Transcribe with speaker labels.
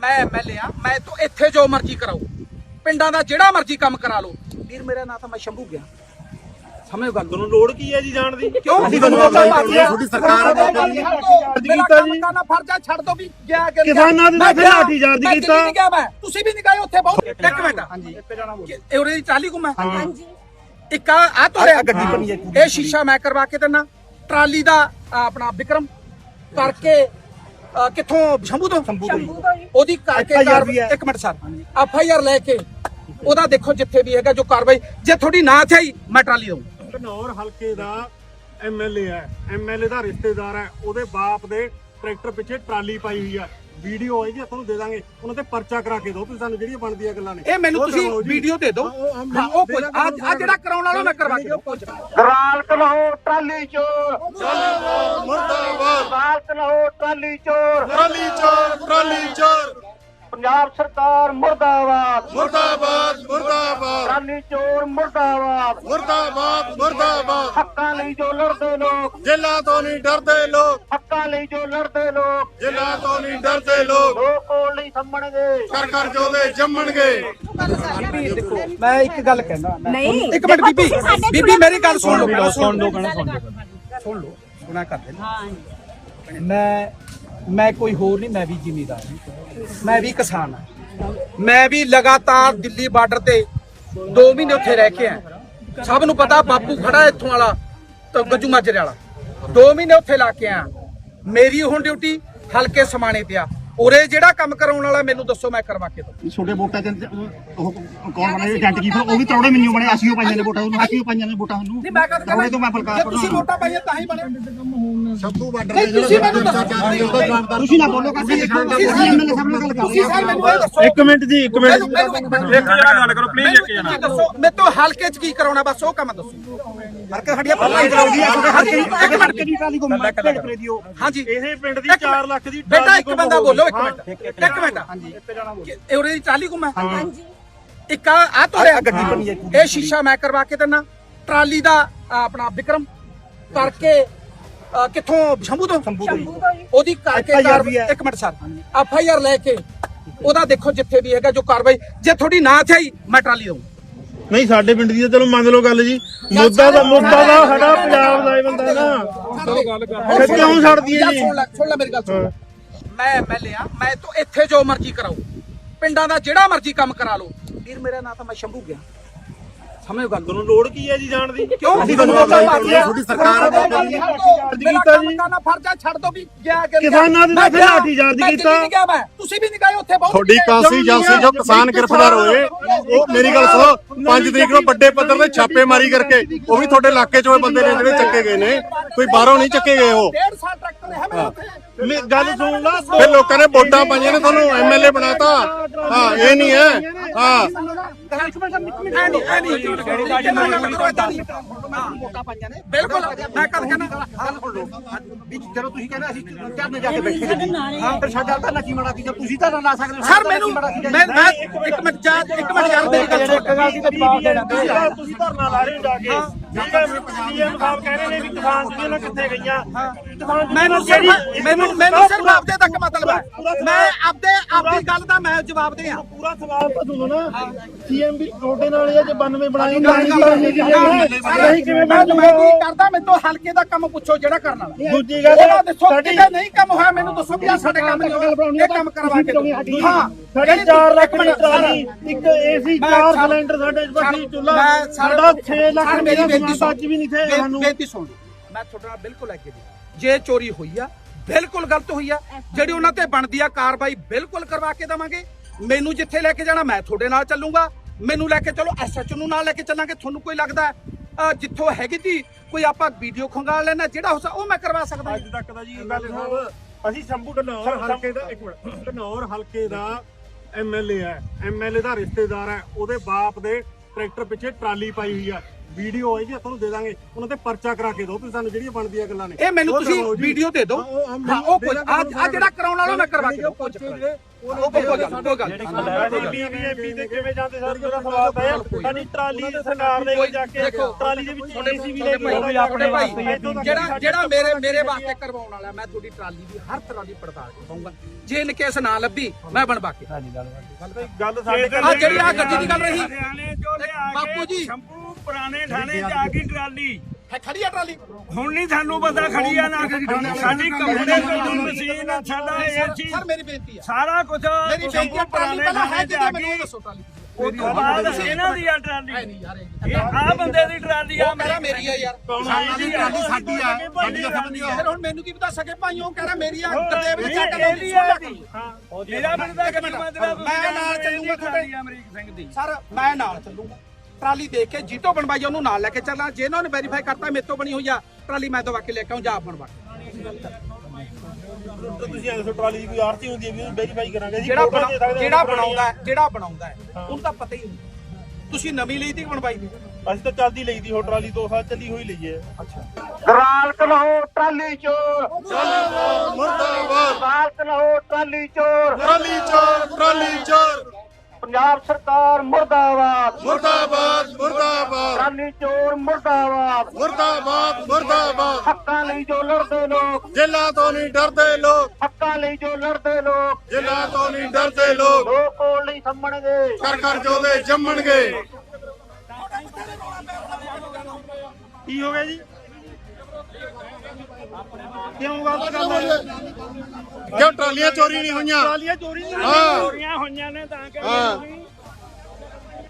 Speaker 1: ਮੈਂ ਐਮਐਲਏ ਆ ਮੈਂ ਤੋਂ ਇੱਥੇ ਜੋ ਮਰਜ਼ੀ ਕਰਾਓ। ਪਿੰਡਾਂ ਦਾ ਜਿਹੜਾ ਮਰਜ਼ੀ ਕੰਮ ਕਰਾ ਲਓ। ਵੀਰ ਮੇਰਾ ਨਾਂ ਤਾਂ ਮੈਂ ਸ਼ੰਭੂ ਗਿਆ। ਸਮਝੋ ਗੱਲ।
Speaker 2: ਤੁਹਾਨੂੰ ਲੋੜ ਕੀ ਹੈ ਜੀ ਜਾਣ ਦੀ?
Speaker 1: ਕਿਉਂ?
Speaker 3: ਅਸੀਂ ਤੁਹਾਨੂੰ। ਤੁਹਾਡੀ ਸਰਕਾਰ ਦਾ ਕੰਮ
Speaker 1: ਮੇਰਾ ਕੰਮ ਕਰਨਾ ਫਰਜ਼ ਆ ਛੱਡ ਦੋ ਵੀ ਗਿਆ ਕਿ
Speaker 2: ਕਿਸਾਨਾਂ ਦੇ
Speaker 1: ਮੈਂ
Speaker 2: ਨਾਲ ਫਿਰ
Speaker 1: ਗਿਆ,
Speaker 2: ਲਾਠੀਚਾਰਜ
Speaker 1: ਮੈਂ
Speaker 2: ਕੀਤਾ।
Speaker 1: ਤੁਸੀਂ ਵੀ ਨਹੀਂ ਗਏ ਉੱਥੇ ਬਹੁਤ। ਇੱਕ ਮਿੰਟ। ਹਾਂਜੀ। ਇਹ ਉਰੇ ਦੀ ਟਰਾਲੀ ਘੁੰਮਾ। ਹਾਂਜੀ। ਇੱਕ ਆ ਆ। ਤੋੜਿਆ
Speaker 3: ਗੱਡੀ ਬਣੀ ਹੈ।
Speaker 1: ਇਹ ਸ਼ੀਸ਼ਾ ਮੈਂ ਕਰਵਾ ਕੇ ਦਿੰਨਾ। ਟਰਾਲੀ ਦਾ ਆਪਣਾ ਵਿਕਰਮ ਕਰਕੇ ਕਿੱਥੋਂ? ਸ਼ੰਭੂ ਤੋਂ? ਉਹਦੀ ਕਰਕੇ
Speaker 3: FIR
Speaker 1: ਕਾਰ
Speaker 3: ਵੀ ਹੈ।
Speaker 1: ਇੱਕ minute sir. F I R ਲੈ ਕੇ ਉਹਦਾ ਦੇਖੋ ਜਿੱਥੇ ਵੀ ਹੈਗਾ ਜੋ ਕਾਰਵਾਈ ਜੇ ਤੁਹਾਡੀ ਨਾ ਥਈ ਮੈਂ ਟਰਾਲੀ ਦਊਂ।
Speaker 2: ਘਨੌਰ ਹਲਕੇ ਦਾ ਐਮਐਲਏ ਹੈ। ਐਮਐਲਏ ਦਾ ਰਿਸ਼ਤੇਦਾਰ ਹੈ। ਉਹਦੇ ਬਾਪ ਦੇ ਟਰੈਕਟਰ ਪਿੱਛੇ ਟਰਾਲੀ ਪਾਈ ਹੋਈ ਹੈ। ਵੀਡੀਓ ਆਏਗੀ ਤੁਹਾਨੂੰ ਦੇ ਦਾਂਗੇ। ਉਹਨਾਂ ਤੇ ਪਰਚਾ ਕਰਾ ਕੇ ਦਿਓ ਤੁਸੀਂ ਸਾਨੂੰ ਜਿਹੜੀਆਂ ਬਣਦੀਆਂ ਗੱਲਾਂ ਨੇ।
Speaker 1: ਇਹ ਮੈਨੂੰ ਤੁਸੀਂ। ਵੀਡੀਓ ਦੇ ਦਿਓ।
Speaker 2: ਹਾਂ, ਉਹ-
Speaker 1: ਕੁਝ ਆ ਜਿਹੜਾ ਕਰਾਉਣ ਵਾਲਾ ਮੈਂ ਕਰਵਾ ਕੇ ਦਿਓ।
Speaker 4: ਗਰਾਲ ਕਲਹੋ ਟਰਾਲੀ ਚੋਰ।
Speaker 2: ਮੁਰਦਾਬਾਦ
Speaker 4: ਗਰਾਲ ਕਲਹੋ ਟਰਾਲੀ ਚੋਰ।
Speaker 2: ਟਰਾਲੀ ਚੋਰ ਟਰਾਲੀ ਚੋਰ।
Speaker 4: ਪੰਜਾਬ ਸਰਕਾਰ ਮੁਰਦਾਬਾਦ।
Speaker 2: ਮੁਰਦਾਬਾਦ ਮੁਰਦਾਬਾਦ।
Speaker 4: ਟਰਾਲੀ ਚੋਰ ਮੁਰਦਾਬਾਦ।
Speaker 2: ਮੁਰਦਾਬਾਦ ਮੁਰਦਾਬਾਦ।
Speaker 4: ਹੱਕਾਂ ਲਈ ਜੋ ਲੜਦੇ ਲੋਕ।
Speaker 2: ਜੇਲਾਂ ਤੋਂ ਨਹੀਂ ਡਰਦੇ ਲੋਕ।
Speaker 4: ਹੱਕਾਂ ਲਈ ਜੋ ਲੜਦੇ ਲੋਕ।
Speaker 2: ਜੇਲਾਂ ਤੋਂ ਨਹੀਂ ਡਰਦੇ ਲੋਕ।
Speaker 4: ਲੋਕ ਕੋਲ ਨਹੀਂ ਸੰਭਣਗੇ।
Speaker 2: ਕਰ ਕਰ ਜੋਦੇ ਜੰਮਣਗੇ।
Speaker 1: ਬੀਬੀ ਦੇਖੋ ਮੈਂ ਇੱਕ ਗੱਲ ਕਹਿੰਦਾ ਮੈਂ
Speaker 5: ਨਹੀਂ,
Speaker 1: ਇੱਕ ਮਿੰਟ ਬੀਬੀ ਬੀਬੀ ਮੇਰੀ ਗੱਲ ਸੁਣ ਲਓ
Speaker 5: ਸੁਣ ਲਓ,
Speaker 1: ਸੁਣ ਲਓ ਸੁਣ ਲਓ। ਸੁਣਾ ਕਰਦੇ ਨੇ ਮੈਂ ਮੈਂ ਕੋਈ ਹੋਰ ਨਹੀਂ ਮੈਂ ਵੀ ਜ਼ਿਮੀਦਾਰ ਹਾਂ। ਮੈਂ ਵੀ ਕਿਸਾਨ ਹਾਂ। ਮੈਂ ਵੀ ਲਗਾਤਾਰ ਦਿੱਲੀ ਬਾਰਡਰ ਤੇ 2 ਮਹੀਨੇ ਉੱਥੇ ਰਹਿ ਕੇ ਆਇਆ। ਸਭ ਨੂੰ ਪਤਾ ਬਾਪੂ ਖੜਾ ਇੱਥੋਂ ਵਾਲਾ ਤੇ ਗੱਜੂ ਮਾਜਰੇ ਵਾਲਾ। 2 ਮਹੀਨੇ ਉੱਥੇ ਲਾ ਕੇ ਆਇਆ। ਮੇਰੀ ਹੁਣ ਡਿਊਟੀ ਹਲਕੇ ਸਮਾਣੇ ਤੇ ਆ। ਉਰੇ ਜਿਹੜਾ ਕੰਮ ਕਰਾਉਣ ਵਾਲਾ ਮੈਨੂੰ ਦੱਸੋ ਮੈਂ ਕਰਵਾ ਕੇ ਦਊਂ।
Speaker 3: ਛੋਟੇ ਵੋਟਾਂ ਚ ਉਹ ਕੌਣ ਬਣੇ? ਏਜੰਟ ਕੀ ਉਹ ਵੀ ਤਰੌੜੇ ਮੈਨੂੰ ਬਣੇ ਅਸੀਂ ਉਹ ਪਾਈਆਂ ਨੇ ਵੋਟਾਂ ਉਹਨੂੰ ਅਸੀਂ ਉਹ ਪਾਈਆਂ ਨੇ ਵੋਟਾਂ ਉਹਨੂੰ।
Speaker 1: ਨਹੀਂ ਮੈਂ
Speaker 3: ਤੋਂ
Speaker 1: ਜੇ
Speaker 3: ਫਲਕਾਰ
Speaker 1: ਤੁਸੀਂ ਵੋਟਾਂ ਪਾਈਆਂ ਤਾਂ ਹੀ ਬਣੇ।
Speaker 3: ਸੱਤੂ ਬਾਰਡਰ
Speaker 1: ਨਹੀਂ ਤੁਸੀਂ ਮੈਨੂੰ ਦੱਸੋ।
Speaker 3: ਤੁਸੀਂ ਨਾ ਬੋਲੋ kasi ਤੁਸੀਂ ਐਮਐਲਏ ਸਾਹਿਬ ਨਾਲ ਗੱਲ ਕਰ
Speaker 1: ਤੁਸੀਂ ਸਰ ਮੈਨੂੰ ਇਹ ਦੱਸੋ।
Speaker 2: ਇੱਕ ਮਿੰਟ ਜੀ ਇੱਕ
Speaker 1: ਮੈਨੂੰ- ਮੈਨੂੰ ਇੱਕ ਮਿੰਟ
Speaker 2: ਇੱਕ ਜਣਾ ਗੱਲ ਕਰੋ ਪਲੀਜ਼ ਇੱਕ ਜਣਾ।
Speaker 1: ਮੈਨੂੰ ਦੱਸੋ ਮੈਂ ਤੋਂ ਹਲਕੇ ਚ ਕੀ ਕਰਾਉਣਾ ਬਸ ਉਹ ਕੰਮ ਦੱਸੋ।
Speaker 3: ਹਰਕਤ ਸਾਡੀਆਂ ਪੱਲਾ ਹੀ ਕਰਾਉਂਦੀ ਆ ਤੁਹਾਡੇ ਹਲਕੇ ਦੀ ਇੱਕ ਮਿੰਟ। ਕਿਹਦੀ ਟਰਾਲੀ ਘੁੰਮ ਮੈਂ ਭੇਡ ਕਰੇ ਦਿਓ।
Speaker 1: ਹਾਂਜੀ।
Speaker 2: ਇਹ ਪਿੰਡ ਦੀ
Speaker 1: ਇੱਕ
Speaker 2: 4
Speaker 1: ਮਿੰਟ।
Speaker 2: ਲੱਖ ਦੀ
Speaker 1: ਬੇਟਾ
Speaker 2: ਟਰਾਲੀ
Speaker 1: ਇੱਕ ਬੰਦਾ ਬੋਲੋ ਇੱਕ
Speaker 2: ਹਾਂ।
Speaker 1: ਮਿੰਟ। ਇੱਕ ਮਿੰਟ। ਹਾਂਜੀ। ਇਹ ਉਰੇ ਦੀ ਟਰਾਲੀ ਘੁੰਮਾ। ਇੱਕ ਆ ਆ
Speaker 3: ਆ
Speaker 1: ਤੋੜਿਆ
Speaker 3: ਗੱਡੀ ਬਣੀ ਹੈ।
Speaker 1: ਇਹ ਸ਼ੀਸ਼ਾ ਮੈਂ ਕਰਵਾ ਕੇ ਦਿੰਨਾ। ਟਰਾਲੀ ਦਾ ਆਪਣਾ ਵਿਕਰਮ ਕਰਕੇ ਕਿੱਥੋਂ? ਸ਼ੰਭੂ ਤੋਂ ਉਹਦੀ ਕਰਕੇ
Speaker 3: FIR
Speaker 1: ਕਾਰ
Speaker 3: ਵੀ ਹੈ।
Speaker 1: ਇੱਕ minute sir. F I R ਲੈ ਕੇ ਉਹਦਾ ਦੇਖੋ ਜਿੱਥੇ ਵੀ ਹੈਗਾ ਜੋ ਕਾਰਵਾਈ ਜੇ ਤੁਹਾਡੀ ਨਾ ਥਈ ਮੈਂ ਟਰਾਲੀ ਦਊਂ
Speaker 2: ਨਹੀਂ ਸਾਡੇ ਪਿੰਡ ਦੀ ਤਾਂ ਚਲੋ ਮੰਨ ਲਓ ਗੱਲ ਜੀ। ਮੁੱਦਾ ਦਾ ਮੁੱਦਾ ਦਾ ਸਾਡਾ ਪੰਜਾਬ ਦਾ ਹੀ ਬੰਦਾ ਨਾ। ਫਿਰ ਕਿਉਂ ਛੱਡ ਦਈਏ
Speaker 1: ਯਾਰ
Speaker 2: ਜੀ?
Speaker 1: ਸੁਣ ਲੈ ਸੁਣ ਲੈ ਮੇਰੀ ਗੱਲ ਸੁਣ। ਮੈਂ ਐਮਐਲਏ ਆ ਮੈਂ ਤੋਂ ਇੱਥੇ ਜੋ ਮਰਜ਼ੀ ਕਰਾਓ। ਪਿੰਡਾਂ ਦਾ ਜਿਹੜਾ ਮਰਜ਼ੀ ਕੰਮ ਕਰਾ ਲਓ। ਵੀਰ ਮੇਰਾ ਨਾਂ ਤਾਂ ਮੈਂ ਸ਼ੰਭੂ ਗਿਆ। ਸਮਝੋ ਗੱਲ
Speaker 2: ਤੁਹਾਨੂੰ ਲੋੜ ਕੀ ਹੈ ਜੀ ਜਾਣ ਦੀ?
Speaker 1: ਕਿਉਂ?
Speaker 3: ਅਸੀਂ ਤੁਹਾਨੂੰ
Speaker 1: ਵੋਟਾਂ
Speaker 3: ਵੋਟਾਂ
Speaker 1: ਪਾਉਂਦੇ ਆ।
Speaker 3: ਤੁਹਾਡੀ ਸਰਕਾਰ ਦਾ ਕੰਮ
Speaker 1: ਮੇਰਾ ਕੰਮ
Speaker 2: ਕੀਤਾ ਜੀ।
Speaker 1: ਕਰਨਾ ਫਰਜ਼ ਆ ਛੱਡ ਦੋ ਵੀ ਗਿਆ ਕਿ
Speaker 2: ਕਿਸਾਨਾਂ ਦੇ ਨਾਲ
Speaker 1: ਮੈਂ
Speaker 2: ਫਿਰ
Speaker 1: ਗਿਆ,
Speaker 2: ਲਾਠੀਚਾਰਜ
Speaker 1: ਮੈਂ
Speaker 2: ਕੀਤਾ।
Speaker 1: ਤੁਸੀਂ ਵੀ ਨਹੀਂ ਗਏ ਉੱਥੇ ਬਹੁਤ
Speaker 6: ਤੁਹਾਡੀ ਕਾਸੀ ਏਜੰਸੀ ਜੋ ਕਿਸਾਨ ਗ੍ਰਿਫਤਾਰ ਹੋਏ ਉਹ ਮੇਰੀ ਗੱਲ ਸੁਣੋ 5 ਤਰੀਕ ਨੂੰ ਵੱਡੇ ਪੱਧਰ ਤੇ ਛਾਪੇਮਾਰੀ ਕਰਕੇ ਉਹ ਵੀ ਤੁਹਾਡੇ ਇਲਾਕੇ ਚੋਂ ਬੰਦੇ ਨੇ ਜਿਹੜੇ ਚੱਕੇ ਗਏ ਨੇ। ਕੋਈ ਬਾਹਰੋਂ ਨਹੀਂ ਚੱਕੇ ਗਏ ਉਹ।
Speaker 1: ਡੇਢ ਸਾਲ ਟਰੈਕਟਰ ਹੈ ਮੇਰੇ ਉੱਥੇ
Speaker 2: ਮੇ- ਗੱਲ ਸੁਣ ਲਾ
Speaker 6: ਫਿਰ ਲੋਕਾਂ ਨੇ ਵੋਟਾਂ ਪਾਈਆਂ ਨੇ ਤੁਹਾਨੂੰ ਐਮਐਲਏ ਬਣਾਤਾ। ਹਾਂ ਇਹ ਨਹੀਂ ਹੈ। ਹਾਂ।
Speaker 1: ਬਿਲਕੁਲ ਮੈਂ ਕਦ ਕਹਿੰਦਾ
Speaker 3: ਵੀ ਜਦੋਂ ਤੁਸੀਂ ਕਹਿੰਦੇ ਅਸੀਂ ਜਾ ਕੇ ਬੈਠੇ ਜੀ ਹਾਂ ਫਿਰ ਸਾਡਾ ਤਾਂ ਕੀ ਮਾੜਾ ਕੀਤਾ ਤੁਸੀਂ ਤਾਂ ਨਾ ਲਾ ਸਕਦੇ
Speaker 1: ਸਰ ਮੈਨੂੰ ਮੈਂ ਮੈਂ ਇੱਕ ਮਿੰਟ ਜਾ ਇੱਕ ਮਿੰਟ ਯਾਰ ਮੇਰੀ ਗੱਲ ਸੁਣ।
Speaker 2: ਤੁਸੀਂ ਧਰਨਾ ਲਾ ਰਹੇ ਹੋ ਜਾ ਕੇ। ਸੀਐਮ ਸਾਹਿਬ ਕਹਿ ਰਹੇ ਨੇ ਵੀ ਕਿਸਾਨ ਯੂਨੀਅਨਾਂ ਕਿੱਥੇ ਗਈਆਂ? ਕਿਸਾਨ
Speaker 1: ਮੈਨੂੰ ਸਿਰਫ ਮੈਨੂੰ ਮੈਨੂੰ ਸਿਰਫ ਆਪਦੇ ਤੱਕ ਮਤਲਬ ਹੈ। ਮੈਂ ਆਪਦੇ ਆਪਦੀ ਗੱਲ ਦਾ ਮੈਂ ਜਵਾਬ ਦੇ ਆ
Speaker 2: ਪੂਰਾ ਸਵਾਲ ਤਾਂ ਸੁਣੋ ਨਾ। ਸੀਐਮ ਵੀ ਤੁਹਾਡੇ ਨਾਲ ਇਹ ਜੇ 92 ਬਣਾਏ
Speaker 1: ਨਹੀਂ ਕਿਵੇਂ ਮੈਂ ਮੈਂ ਕੀ ਕਰਦਾ? ਮੈਨੂੰ ਤੋਂ ਹਲਕੇ ਦਾ ਕੰਮ ਪੁੱਛੋ ਜਿਹੜਾ ਕਰਨ ਵਾਲਾ।
Speaker 2: ਦੂਜੀ ਗੱਲ
Speaker 1: ਦੱਸੋ
Speaker 2: ਸਾਡੀ
Speaker 1: ਕਿਤੇ ਨਹੀਂ ਕੰਮ ਹੋਇਆ ਮੈਨੂੰ ਦੱਸੋ ਵੀ ਸਾਡੇ ਕੰਮ ਨਹੀਂ ਹੋਇਆ। ਇਹ ਕੰਮ ਕਰਵਾ ਕੇ। ਹਾਂ।
Speaker 2: ਸਾਡੀ 4 ਲੱਖ ਦੀ ਟਰਾਲੀ ਇੱਕ ਏਸੀ
Speaker 1: ਮੈਂ
Speaker 2: ਚਾਰ
Speaker 1: ਸਰ-
Speaker 2: ਸਿਲੰਡਰ ਸਾਡੇ ਬੱਤੀ ਚੁੱਲਾ ਸਾਡਾ 6 ਲੱਖ ਦਾ
Speaker 1: ਬੇਨਤੀ
Speaker 2: ਸਮਾਨ ਅੱਜ ਵੀ ਨਹੀਂ ਥੇ
Speaker 1: ਬੇ-
Speaker 2: ਸਾਨੂੰ।
Speaker 1: ਬੇਨਤੀ ਸੁਣ ਲਓ ਮੈਂ ਤੁਹਾਡੇ ਨਾਲ ਬਿਲਕੁਲ ਐਗਰੀ ਜੇ ਚੋਰੀ ਹੋਈ ਆ ਬਿਲਕੁਲ ਗਲਤ ਹੋਈ ਆ। ਜਿਹੜੀ ਉਹਨਾਂ ਤੇ ਬਣਦੀ ਆ ਕਾਰਵਾਈ ਬਿਲਕੁਲ ਕਰਵਾ ਕੇ ਦਵਾਂਗੇ। ਮੈਨੂੰ ਜਿੱਥੇ ਲੈ ਕੇ ਜਾਣਾ ਮੈਂ ਤੁਹਾਡੇ ਨਾਲ ਚੱਲੂੰਗਾ। ਮੈਨੂੰ ਲੈ ਕੇ ਚਲੋ ਐਸਐਚਓ ਨੂੰ ਨਾਲ ਲੈ ਕੇ ਚੱਲਾਂਗੇ। ਤੁਹਾਨੂੰ ਕੋਈ ਲੱਗਦਾ ਜਿੱਥੋਂ ਹੈਗੀ ਤੀ ਕੋਈ ਆਪਾਂ ਵੀਡੀਓ ਖੰਗਾਲ ਲੈਣਾ ਜਿਹੜਾ ਹੋ ਸਕਦਾ ਉਹ ਮੈਂ ਕਰਵਾ ਸਕਦਾ
Speaker 2: ਅੱਜ ਤੱਕ ਦਾ ਜੀ ਸਾਹਿਬ ਅਸੀਂ ਸ਼ੰਭੂ ਘਨੌਰ ਹਲਕੇ ਦਾ ਇੱਕ ਮਿੰਟ ਘਨੌਰ ਹਲਕੇ ਦਾ ਐਮਐਲਏ ਹੈ। ਐਮਐਲਏ ਦਾ ਰਿਸ਼ਤੇਦਾਰ ਹੈ। ਉਹਦੇ ਬਾਪ ਦੇ ਟਰੈਕਟਰ ਪਿੱਛੇ ਟਰਾਲੀ ਪਾਈ ਹੋਈ ਹੈ ਵੀਡੀਓ ਆਏਗੀ ਤੁਹਾਨੂੰ ਦੇ ਦਾਂਗੇ। ਉਹਨਾਂ ਤੇ ਪਰਚਾ ਕਰਾ ਕੇ ਦਿਓ ਤੁਸੀਂ ਸਾਨੂੰ ਜਿਹੜੀਆਂ ਬਣਦੀਆਂ ਗੱਲਾਂ ਨੇ।
Speaker 1: ਇਹ ਮੈਨੂੰ ਤੁਸੀਂ। ਵੀਡੀਓ ਦੇ ਦਿਓ।
Speaker 2: ਹਾਂ, ਉਹ- ਦੇ
Speaker 1: ਆ ਜਿਹੜਾ ਕਰਾਉਣ ਵਾਲਾ ਮੈਂ ਕਰਵਾ ਕੇ ਦਿਓ ਉਹ ਕੋਈ ਗੱਲ ਕੋਈ ਗੱਲ।
Speaker 2: ਅਸੀਂ ਬੀਬੀਐਮਪੀ ਤੇ ਕਿਵੇਂ ਜਾਂਦੇ ਸਰ? ਮੇਰਾ ਸਵਾਲ ਤਾਂ ਇਹ ਸਾਡੀ ਟਰਾਲੀ ਸਰਕਾਰ ਨੇ ਜਾ ਕੇ
Speaker 1: ਦੇਖੋ,
Speaker 2: ਟਰਾਲੀ ਦੇ ਵਿੱਚ
Speaker 1: ਤੁਹਾਡੇ
Speaker 2: ਏਸੀ ਵੀ
Speaker 1: ਤੁਹਾਡੇ
Speaker 2: ਲੈ
Speaker 1: ਭਾਈ
Speaker 2: ਕੇ
Speaker 1: ਆਪਣੇ ਭਾਈ
Speaker 2: ਇੱਥੋਂ ਤੱਕ
Speaker 1: ਜਿਹੜਾ
Speaker 2: ਸਾਡੇ
Speaker 1: ਜਿਹੜਾ ਮੇਰੇ ਮੇਰੇ ਵਾਸਤੇ ਕਰਵਾਉਣ ਵਾਲਾ ਮੈਂ ਤੁਹਾਡੀ ਟਰਾਲੀ ਦੀ ਹਰ ਤਰ੍ਹਾਂ ਦੀ ਪੜਤਾਲ ਕਰਵਾਉਂਗਾ। ਜੇ ਇਨ ਕੇਸ ਨਾ ਲੱਭੀ ਮੈਂ ਬਣ ਬਾਕੀ।
Speaker 2: ਗੱਲ ਸਾਡੇ
Speaker 1: ਆ ਜਿਹੜੀ ਆ ਗੱਡੀ ਦੀ ਗੱਲ ਰਹੀ।
Speaker 5: ਹਰਿਆਣੇ ਚੋਂ ਲਿਆ
Speaker 1: ਬਾਪੂ
Speaker 5: ਕੇ
Speaker 1: ਜੀ।
Speaker 5: ਸ਼ੰਭੂ ਪੁਰਾਣੇ ਥਾਣੇ ਜਾ ਕੇ ਟਰਾਲੀ।
Speaker 1: ਹੈ ਖੜੀ ਆ ਟਰਾਲੀ?
Speaker 5: ਹੁਣ ਨਹੀਂ ਸਾਨੂੰ ਪਤਾ ਖੜੀ ਆ ਨਾ ਸਾਡੀ ਕੰਪਨੀ ਤੋਂ ਮਸ਼ੀਨ ਆ, ਸਾਡਾ ਏਸੀ
Speaker 1: ਸਰ ਮੇਰੀ ਬੇਨਤੀ
Speaker 5: ਸਾਰਾ ਕੁਝ
Speaker 1: ਮੇਰੀ ਟਰਾਲੀ ਪਹਿਲਾਂ ਹੈ ਕਿਤੇ ਮੈਨੂੰ ਇਹ ਦੱਸੋ ਟਰਾਲੀ
Speaker 5: ਉਸ ਤੋਂ ਬਾਅਦ ਇਹਨਾਂ ਦੀ ਆ ਟਰਾਲੀ
Speaker 1: ਹੈ ਨਹੀਂ ਯਾਰ ਇਹ
Speaker 5: ਇਹ ਆ ਬੰਦੇ ਦੀ ਟਰਾਲੀ ਆ
Speaker 1: ਉਹ ਕਹਿ ਰਿਹਾ ਮੇਰੀ ਆ ਯਾਰ।
Speaker 5: ਸਾਡੀ ਟਰਾਲੀ
Speaker 3: ਸਾਡੀ ਆ ਸਾਡੀ ਜਥੇਬੰਦੀ ਆ।
Speaker 1: ਫਿਰ ਹੁਣ ਮੈਨੂੰ ਕੀ ਪਤਾ ਸਕੇ ਭਾਈ ਉਹ ਕਹਿ ਰਿਹਾ ਮੇਰੀ ਆ ਗੁਰਦੇਵ ਨੇ ਚੱਕ
Speaker 5: ਇਹ ਵੀ ਆ ਜੀ। ਮੇਰਾ ਬੰਦਾ ਕਿੰਨਾ ਮੰਦਰਾ
Speaker 1: ਮੈਂ ਨਾਲ ਚੱਲੂਗਾ ਤੁਹਾਡੇ
Speaker 5: ਅਮਰੀਕ ਸਿੰਘ ਦੀ।
Speaker 1: ਸਰ ਮੈਂ ਨਾਲ ਚੱਲੂਗਾ। ਟਰਾਲੀ ਦੇਖ ਕੇ ਜੀਤੋ ਬਣਵਾਈ ਉਹਨੂੰ ਨਾਲ ਲੈ ਕੇ ਚੱਲਾਂ। ਜੇ ਇਹਨਾਂ ਨੇ ਵੈਰੀਫਾਈ ਕਰਤਾ ਮੇਰੇ ਤੋਂ ਬਣੀ ਹੋਈ ਆ ਟਰਾਲੀ ਮੈਂ ਦਵਾ ਕੇ ਲੈ ਕੇ ਆਉਂ ਜਾ ਬਣਵਾ ਕੇ।
Speaker 2: ਤੁਸੀਂ ਐਸੋ ਟਰਾਲੀ ਦੀ ਕੋਈ ਆਰਤੀ ਹੁੰਦੀ ਹੈ ਵੀ ਵੈਰੀਫਾਈ ਕਰਾਂਗੇ? ਜੀ
Speaker 1: ਜਿਹੜਾ ਬਣਾ-
Speaker 2: ਹਾਂ
Speaker 1: ਜਿਹੜਾ। ਬਣਾਉਂਦਾ ਹੈ ਜਿਹੜਾ ਬਣਾਉਂਦਾ ਹੈ ਉਹਨੂੰ ਤਾਂ ਪਤਾ ਹੀ ਨਹੀਂ। ਤੁਸੀਂ ਨਵੀਂ ਲਈ ਤੀ ਬਣਵਾਈ ਦੀ?
Speaker 2: ਅਸੀਂ ਤਾਂ ਚੱਲਦੀ ਲਈ ਦੀ ਹੋ ਟਰਾਲੀ ਦੋ ਸਾਲ ਚੱਲੀ ਹੋਈ ਲਈ ਹੈ
Speaker 4: ਗਰਾਲ ਕਲਹੋ ਟਰਾਲੀ ਚੋਰ।
Speaker 6: ਮੁਰਦਾਬਾਦ।
Speaker 4: ਗਰਾਲ ਕਲਹੋ ਟਰਾਲੀ ਚੋਰ।
Speaker 6: ਟਰਾਲੀ ਚੋਰ ਟਰਾਲੀ ਚੋਰ।
Speaker 4: ਪੰਜਾਬ ਸਰਕਾਰ ਮੁਰਦਾਬਾਦ।
Speaker 6: ਮੁਰਦਾਬਾਦ ਮੁਰਦਾਬਾਦ।
Speaker 4: ਟਰਾਲੀ ਚੋਰ ਮੁਰਦਾਬਾਦ।
Speaker 6: ਮੁਰਦਾਬਾਦ ਮੁਰਦਾਬਾਦ।
Speaker 4: ਹੱਕਾਂ ਲਈ ਜੋ ਲੜਦੇ ਲੋਕ।
Speaker 6: ਜੇਲਾਂ ਤੋਂ ਨਹੀਂ ਡਰਦੇ ਲੋਕ।
Speaker 4: ਹੱਕਾਂ ਲਈ ਜੋ ਲੜਦੇ ਲੋਕ।
Speaker 6: ਜੇਲਾਂ ਤੋਂ ਨਹੀਂ ਡਰਦੇ ਲੋਕ।
Speaker 4: ਲੋਕ ਕੋਲ ਨਹੀਂ ਸੰਭਣਗੇ।
Speaker 6: ਕਰ ਕਰ ਜੋਦੇ ਜੰਮਣਗੇ।
Speaker 2: ਕੀ ਹੋ ਗਿਆ ਜੀ? ਕਿਉਂ ਗਲਤ ਗੱਲ ਹੈ
Speaker 6: ਕਿਉਂ ਟਰਾਲੀਆਂ ਚੋਰੀ ਨਹੀਂ ਹੋਈਆਂ?
Speaker 2: ਟਰਾਲੀਆਂ ਚੋਰੀ ਨਹੀਂ
Speaker 6: ਹਾਂ।
Speaker 5: ਚੋਰੀਆਂ ਹੋਈਆਂ ਨੇ ਤਾਂ ਕਿ